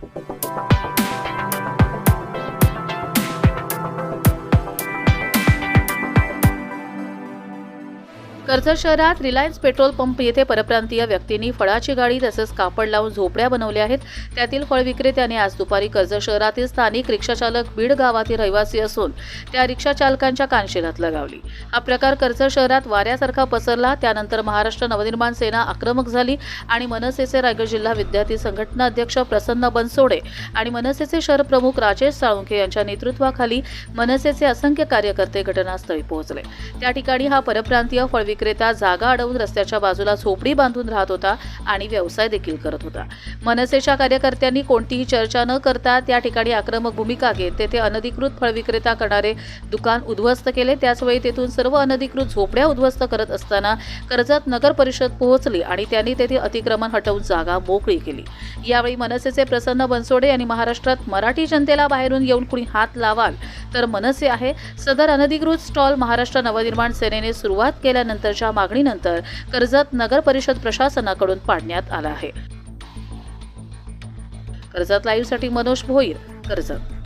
Thank you. Karjat शहरात Reliance petrol pump येथे परप्रांतीय व्यक्तींनी फळाची गाडी तसंच कापड लावून झोपड्या बनवल्या आहेत. त्यातील फळ विक्रेत्याने आज दुपारी कर्जत शहरातील स्थानिक रिक्षाचालक बीड गावातील रहिवासी असून त्या रिक्षाचालकांच्या कानशिलात लगावली. हा प्रकार कर्जत शहरात वाऱ्यासारखा पसरला त्यानंतर महाराष्ट्र नवनिर्माण सेना आक्रमक झाली आणि मनसेचे रायगड जिल्हा विद्यार्थी संघटना अध्यक्ष प्रसन्न बनसोडे आणि मनसेचे शहर प्रमुख राजेश साळुंखे यांच्या नेतृत्वाखाली मनसेचे असंख्य कार्यकर्ते घटनास्थळी पोहोचले. त्या ठिकाणी हा परप्रांतीय फळ विक्रेता जागा अडवून रस्त्याच्या बाजूला झोपडी बांधून राहत होता आणि व्यवसाय देखील करत होता. मनसेच्या कार्यकर्त्यांनी कोणतीही चर्चा न करता त्या ठिकाणी आक्रमक भूमिका घेत तेथे अनधिकृत फळ विक्रेता करणारे दुकान उद्ध्वस्त केले. त्याचवेळी तेथून सर्व अनधिकृत झोपड्या उद्ध्वस्त करत असताना कर्जत नगर परिषद पोहोचली आणि त्यांनी तेथे अतिक्रमण हटवून जागा मोकळी केली. यावेळी मनसेचे प्रसन्न बनसोडे यांनी महाराष्ट्रात मराठी जनतेला बाहेरून येऊन कुणी हात लावाल तर मनसे आहे. सदर अनधिकृत स्टॉल महाराष्ट्र नवनिर्माण सेनेने सुरुवात केल्यानंतर केल्यानंतरच्या मागणीनंतर कर्जत नगर परिषद प्रशासनाकडून पाडण्यात आला आहे. कर्जत लाईव्हसाठी मनोज भोईर कर्जत.